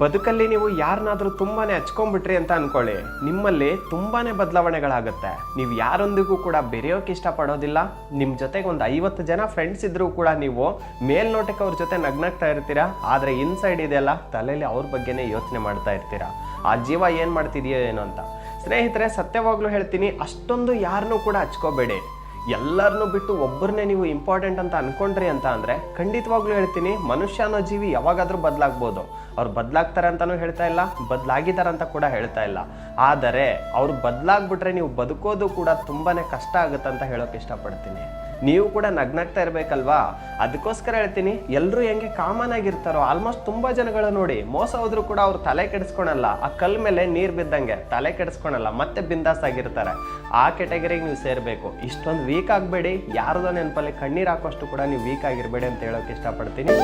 ಬದುಕಲ್ಲಿ ನೀವು ಯಾರನ್ನಾದರೂ ತುಂಬಾನೇ ಹಚ್ಕೊಂಡ್ಬಿಟ್ರಿ ಅಂತ ಅನ್ಕೊಳ್ಳಿ. ನಿಮ್ಮಲ್ಲಿ ತುಂಬಾನೇ ಬದಲಾವಣೆಗಳಾಗುತ್ತೆ. ನೀವು ಯಾರೊಂದಿಗೂ ಕೂಡ ಬೆರೆಯೋಕೆ ಇಷ್ಟಪಡೋದಿಲ್ಲ. ನಿಮ್ಮ ಜೊತೆಗೆ ಒಂದು ಐವತ್ತು ಜನ ಫ್ರೆಂಡ್ಸ್ ಇದ್ದರೂ ಕೂಡ ನೀವು ಮೇಲ್ನೋಟಕ್ಕೆ ಅವ್ರ ಜೊತೆ ನಗ್ನಾಗ್ತಾ ಇರ್ತೀರಾ? ಆದರೆ ಇನ್ಸೈಡ್ ಇದೆಯಲ್ಲ ತಲೆಯಲ್ಲಿ ಅವ್ರ ಬಗ್ಗೆನೇ ಯೋಚನೆ ಮಾಡ್ತಾ ಇರ್ತೀರಾ? ಆ ಜೀವ ಏನು ಮಾಡ್ತಿದೆಯೋ ಏನೋ ಅಂತ. ಸ್ನೇಹಿತರೆ, ಸತ್ಯವಾಗ್ಲೂ ಹೇಳ್ತೀನಿ, ಅಷ್ಟೊಂದು ಯಾರನ್ನೂ ಕೂಡ ಹಚ್ಕೋಬೇಡಿ. ಎಲ್ಲರನ್ನೂ ಬಿಟ್ಟು ಒಬ್ಬರನ್ನೇ ನೀವು ಇಂಪಾರ್ಟೆಂಟ್ ಅಂತ ಅನ್ಕೊಂಡ್ರಿ ಅಂತ ಅಂದರೆ ಖಂಡಿತವಾಗ್ಲೂ ಹೇಳ್ತೀನಿ, ಮನುಷ್ಯ ಅನ್ನೋ ಜೀವಿ ಯಾವಾಗಾದರೂ ಬದಲಾಗ್ಬೋದು. ಅವ್ರು ಬದಲಾಗ್ತಾರೆ ಅಂತಲೂ ಹೇಳ್ತಾ ಇಲ್ಲ ಬದಲಾಗಿದ್ದಾರೆ ಅಂತ ಕೂಡ ಹೇಳ್ತಾ ಇಲ್ಲ. ಆದರೆ ಅವ್ರು ಬದಲಾಗ್ಬಿಟ್ರೆ ನೀವು ಬದುಕೋದು ಕೂಡ ತುಂಬಾ ಕಷ್ಟ ಆಗುತ್ತೆ ಅಂತ ಹೇಳೋಕೆ ಇಷ್ಟಪಡ್ತೀನಿ. ನೀವು ಕೂಡ ನಗ್ನಾಗ್ತಾ ಇರಬೇಕಲ್ವಾ? ಅದಕ್ಕೋಸ್ಕರ ಹೇಳ್ತೀನಿ ಎಲ್ಲರೂ ಹೆಂಗೆ ಕಾಮನ್ ಆಗಿರ್ತಾರೋ ಆಲ್ಮೋಸ್ಟ್ ತುಂಬ ಜನಗಳು ನೋಡಿ, ಮೋಸ ಹೋದ್ರು ಕೂಡ ಅವ್ರು ತಲೆ ಕೆಡಿಸ್ಕೊಳಲ್ಲ. ಆ ಕಲ್ ಮೇಲೆ ನೀರ್ ಬಿದ್ದಂಗೆ ತಲೆ ಕೆಡಿಸ್ಕೊಳಲ್ಲ, ಮತ್ತೆ ಬಿಂದಾಸ್ ಆಗಿರ್ತಾರೆ. ಆ ಕೆಟಗರಿಗೆ ನೀವು ಸೇರಬೇಕು. ಇಷ್ಟೊಂದು ವೀಕ್ ಆಗಬೇಡಿ. ಯಾರ್ದೋ ನೆನಪಲ್ಲಿ ಕಣ್ಣೀರು ಹಾಕೋಷ್ಟು ಕೂಡ ನೀವು ವೀಕ್ ಆಗಿರಬೇಡಿ ಅಂತ ಹೇಳೋಕೆ ಇಷ್ಟಪಡ್ತೀನಿ.